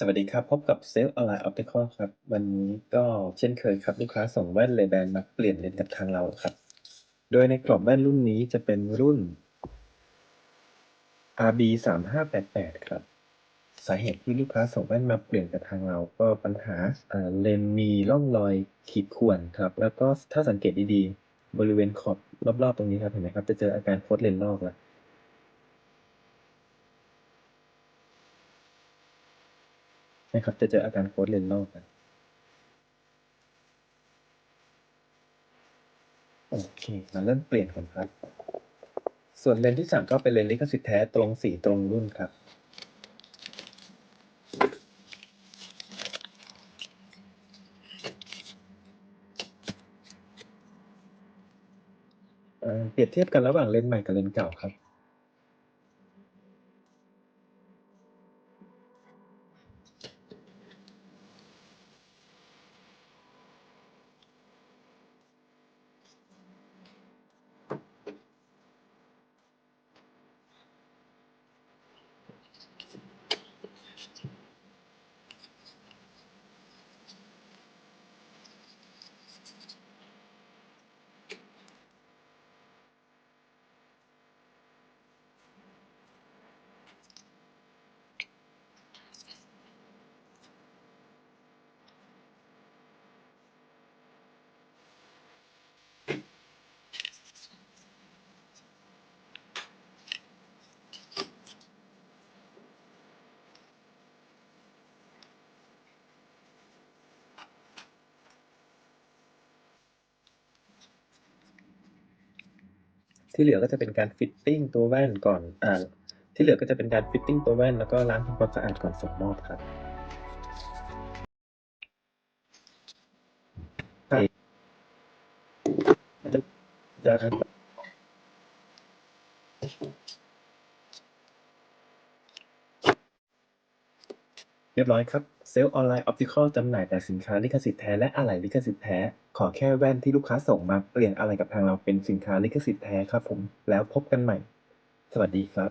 สวัสดีครับ พบกับเซลล์ออนไลน์ออปติคอครับ วันนี้ก็เช่นเคยครับ ลูกค้าส่งแว่นเลแบนมาเปลี่ยนเลนส์กับทางเราครับ โดยในกรอบแว่นรุ่นนี้จะเป็นรุ่น RB 3 5 8 8ครับ สาเหตุที่ลูกค้าส่งแว่นมาเปลี่ยนกับทางเราก็ปัญหาเลนส์มีร่องรอยขีดข่วนครับ แล้วก็ถ้าสังเกตดีๆ บริเวณขอบรอบๆตรงนี้ครับเห็นไหมครับ จะเจออาการโคดเลนส์ลอกแล้ว นะครับ จะเจออาการโค้ดเลนส์ลอกนะโอเคมาเริ่มเปลี่ยนกันครับ ส่วนเลนที่สั่งก็เป็นเลนลิขสิทธิ์แท้ตรงสีตรงรุ่นครับเออเปรียบเทียบกันระหว่างเลนส์ใหม่กับเลนส์เก่าครับ ที่เหลือก็จะเป็นการฟิตติ้งตัวแว่นก่อนอ่าที่เหลือก็จะเป็นการฟิตติ้งตัวแว่นแล้วก็ล้างทำความสะอาดก่อนส่งมอบครับจะจะ เรียบร้อยครับเซลล์ออนไลน์ออปติคอลจำหน่ายแต่สินค้าลิขสิทธิ์แท้และอะไหล่ลิขสิทธิ์แท้ ขอแค่แว่นที่ลูกค้าส่งมาเปลี่ยนอะไรกับทางเราเป็นสินค้าลิขสิทธิ์แท้ครับผม แล้วพบกันใหม่ สวัสดีครับ